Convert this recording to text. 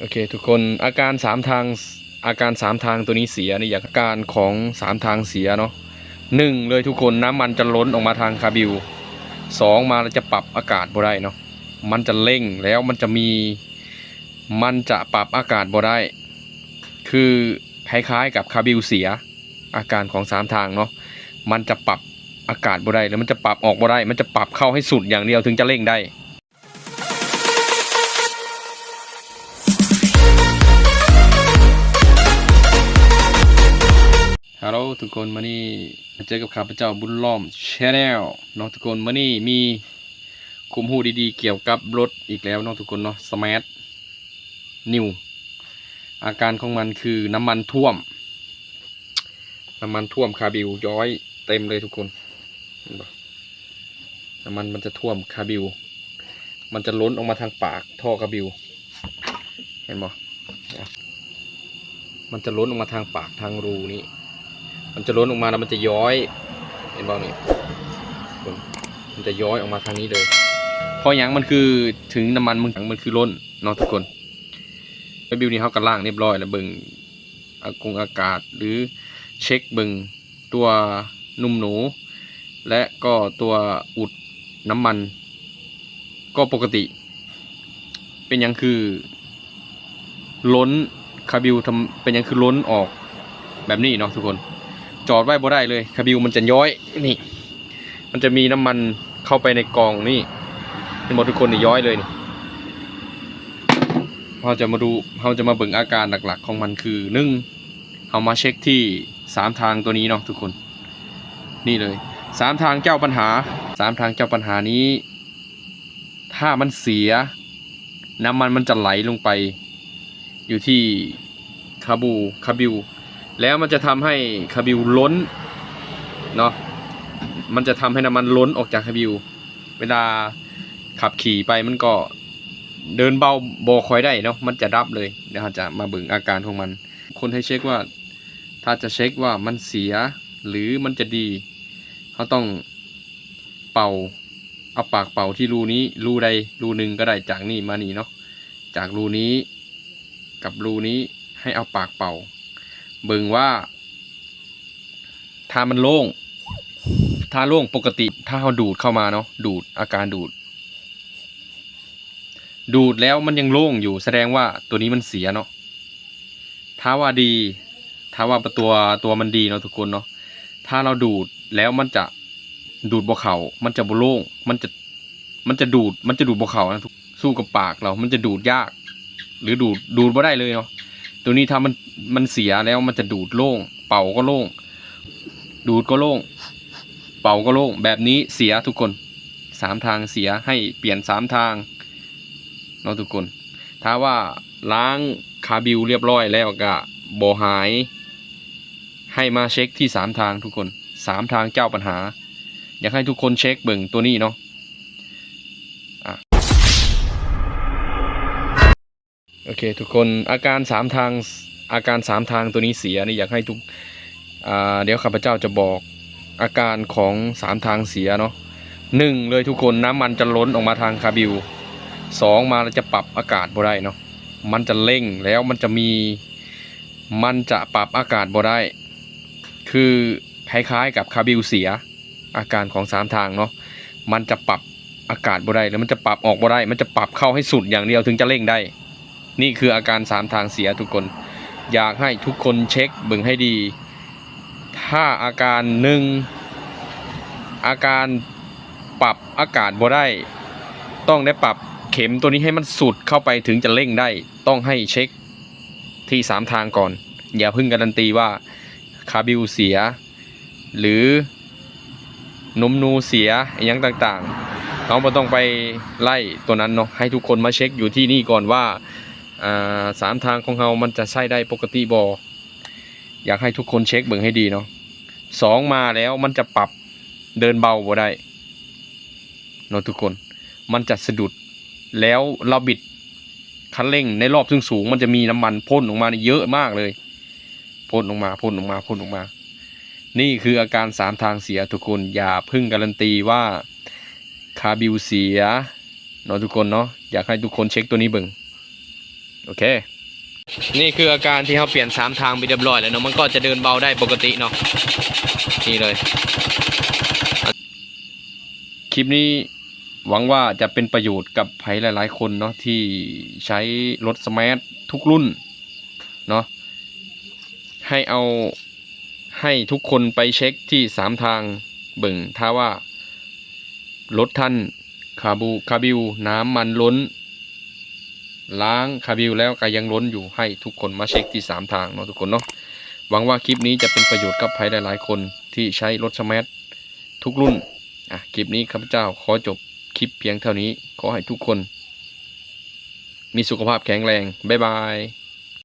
โอเค ทุกคนอาการสามทางอาการสามทางตัวนี้เสียนี่อย่างอาการของสามทางเสียเนาะหนึ่งเลยทุกคนน้ำมันจะล้นออกมาทางคาบิวสองมาเราจะปรับอากาศบ่ได้เนาะมันจะเร่งแล้วมันจะมี มันจะปรับอากาศบ่ได้ คือคล้ายๆกับคาบิวเสีย อาการของสามทางเนาะมันจะปรับอากาศบ่ได้แล้วมันจะปรับออกบ่ได้ มันจะปรับเข้าให้สุดอย่างเดียวถึงจะเร่งได้ ทุกคนมานี่มาเจอกับข้าพเจ้าบุญล้อมชาแนลเนาะทุกคนมานี่มีคุมหูดีๆ เกี่ยวกับรถอีกแล้วเนาะทุกคนเนาะสมาร์ทนิวอาการของมันคือน้ำมันท่วม น้ำมันท่วมคาบิวย้อยเต็มเลยทุกคนน้ำมันมันจะท่วมคาบิว มันจะล้นออกมาทางปากท่อคาบิว เห็นปะเนี่มันจะล้นออกมาทางปากทางรูนี้ มันจะล้นออกมาแล้วมันจะย้อย เห็นบ้างนี่มันจะย้อยออกมาทางนี้เลยเพราะยังมันคือถึงน้ำมันมันมันคือล้นเนาะทุกคนไอบิวนี่เขากระล่างเรียบร้อยแล้วเบิ่งอากงอากาศหรือเช็คเบิ่งตัวนุ่มหนู และก็ตัวอุดน้ำมัน ก็ปกติ เป็นยังคือ ล้นคาบิวทำเป็นยังคือล้นออกแบบนี้เนาะทุกคน จอดไว้บ่ได้เลยคาบิวมันจะย้อยนี่ มันจะมีน้ำมันเข้าไปในกองนี่เป็นหมดทุกคนนี่ย้อยเลยนี่เราจะมาดูเราจะมาเบิ่งอาการหลักๆ ของมันคือหนึ่งเอามาเช็คที่สามทางตัวนี้เนาะทุกคน นี่เลยสามทางเจ้าปัญหาสามทางเจ้าปัญหานี้ ถ้ามันเสีย น้ำมันมันจะไหลลงไป อยู่ที่คาบูคาบิว แล้วมันจะทำให้คาบิวล้นเนาะมันจะทำให้น้ำมันล้นออกจากคาบิว เวลาขับขี่ไปมันก็เดินเบาโบคอยได้เนาะมันจะดับเลยเดี๋ยวเราจะมาเบิ่งอาการของมัน คนให้เช็คว่า ถ้าจะเช็คว่ามันเสียหรือมันจะดีเขาต้องเป่าเอาปากเป่าที่รูนี้รูใดรูหนึ่งก็ได้จากนี่มานี่เนาะจากรูนี้กับรูนี้ให้เอาปากเป่า เบิ่งว่าถ้ามันโล่งถ้าโล่งปกติ ถ้าเขาดูดเข้ามาเนาะดูดอาการดูด ดูดแล้วมันยังโล่งอยู่ แสดงว่าตัวนี้มันเสียเนาะถ้าว่าดี ถ้าว่าตัวตัวมันดีเนาะทุกคนเนาะถ้าเราดูดแล้วมันจะดูดบ่เขามันจะบโล่ง มันจะ มันจะดูด มันจะดูดบ่เขานะสู้กับปากเรา มันจะดูดยาก หรือดูด ดูดบ่ได้เลยเนาะ ตัวนี้ถ้ามันมันเสียแล้วมันจะดูดโล่ง เป่าก็โล่ง ดูดก็โล่ง เป่าก็โล่ง แบบนี้เสียทุกคนสามทางเสียให้เปลี่ยนสามทางเนาะทุกคน ถ้าว่าล้างคาบิวเรียบร้อยแล้วก็บหาย ให้มาเช็คที่สามทางทุกคนสามทางเจ้าปัญหา อยากให้ทุกคนเช็คเบิ่งตัวนี้เนาะ โอเค ทุกคนอาการสามทางอาการสามทางตัวนี้เสียนี่อยากให้ทุกเดี๋ยวข้าพเจ้าจะบอกอาการของสามทางเสียเนาะหนึ่งเลยทุกคนน้ำมันจะล้นออกมาทางคาบิวสองมาเราจะปรับอากาศบ่ได้เนาะมันจะเร่งแล้วมันจะมีมันจะปรับอากาศบ่ได้ คือคล้ายๆกับคาบิวเสีย อาการของสามทางเนาะมันจะปรับอากาศบ่ได้แล้วมันจะปรับออกบ่ได้ มันจะปรับเข้าให้สุดอย่างเดียวถึงจะเร่งได้ นี่คืออาการสามทางเสียทุกคน อยากให้ทุกคนเช็คเบิ่งให้ดี ถ้าอาการหนึ่งอาการปรับอากาศบ่ได้ ต้องได้ปรับเข็มตัวนี้ให้มันสุดเข้าไปถึงจะเร่งได้ ต้องให้เช็คที่สามทางก่อน อย่าพิ่งการันตีว่าคาบิวเสีย หรือนมนูเสียอหยังต่างๆเราไม่ต้องไปไล่ตัวนั้นเนาะให้ทุกคนมาเช็คอยู่ที่นี่ก่อนว่า สามทางของเรามันจะใช้ได้ปกติบออยากให้ทุกคนเช็คเบิ่งให้ดีเนาะสองมาแล้วมันจะปรับเดินเบาบ่ได้เนาะทุกคน มันจะสะดุดแล้วเราบิดคันเร่งในรอบซึ่งสูงมันจะมีน้ำมันพ่นออกมาเยอะมากเลยพ่นออกมาพ่นออกมาพ่นออกมา นี่คืออาการสามทางเสียทุกคนอย่าพึ่งการันตีว่าคาบิวเสียเนาะทุกคนเนาะอยากให้ทุกคนเช็คตัวนี้เบิ่ง โอเค นี่คืออาการที่เขาเปลี่ยนสามทางไปเรียบร้อยแล้วเนาะมันก็จะเดินเบาได้ปกติเนาะนี่เลย คลิปนี้หวังว่าจะเป็นประโยชน์กับใครหลาย ๆ คนเนาะที่ใช้รถสมาร์ททุกรุ่นเนาะให้เอาให้ทุกคนไปเช็คที่สามทางเบิ่งถ้าว่ารถท่านคาบูคาบิวน้ำมันล้น ล้างคาบิลแล้วก็ยังล้นอยู่ให้ทุกคนมาเช็คที่สามทางเนาะทุกคนเนาะหวังว่าคลิปนี้จะเป็นประโยชน์กับใครหลายๆคนที่ใช้รถสมาร์ททุกรุ่นอะคลิปนี้ข้าพเจ้าขอจบคลิปเพียงเท่านี้ขอให้ทุกคน มีสุขภาพแข็งแรง บ๊ายบาย